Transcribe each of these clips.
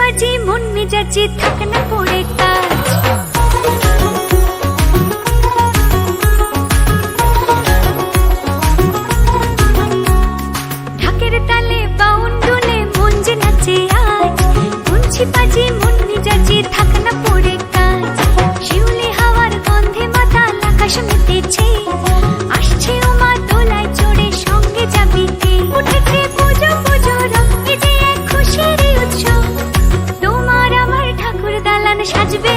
বাজি, মন মেজাজে থাক না পড়ে কাজ। ঢাকের তালে বাউন্ডুলে মন যে নাচে আজ। মুন্সি বাজি, মন catch a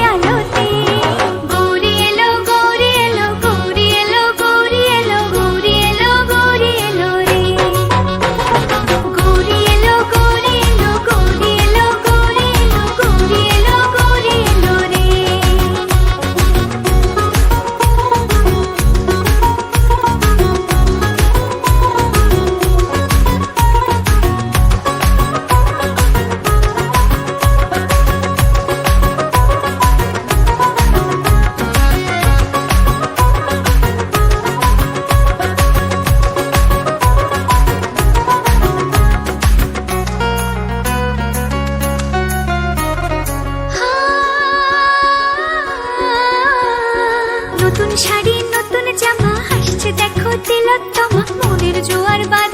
তিলোত্তমা মোদের জোয়ার বাদ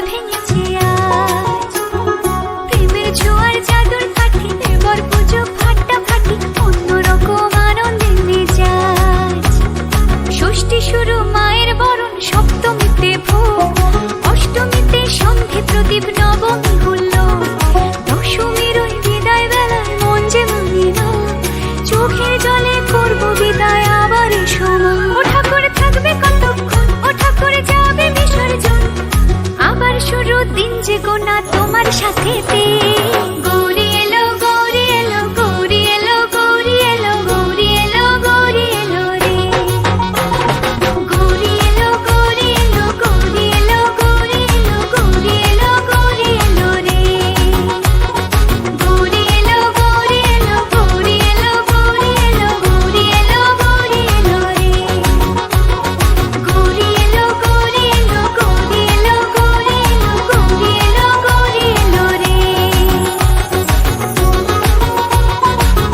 প্রেমের জোয়ার জাদুর পুজো ষষ্ঠী মায়ের বরণ, সপ্তমীতে অষ্টমীতে সন্ধে, প্রদীপ, নবমী খেতে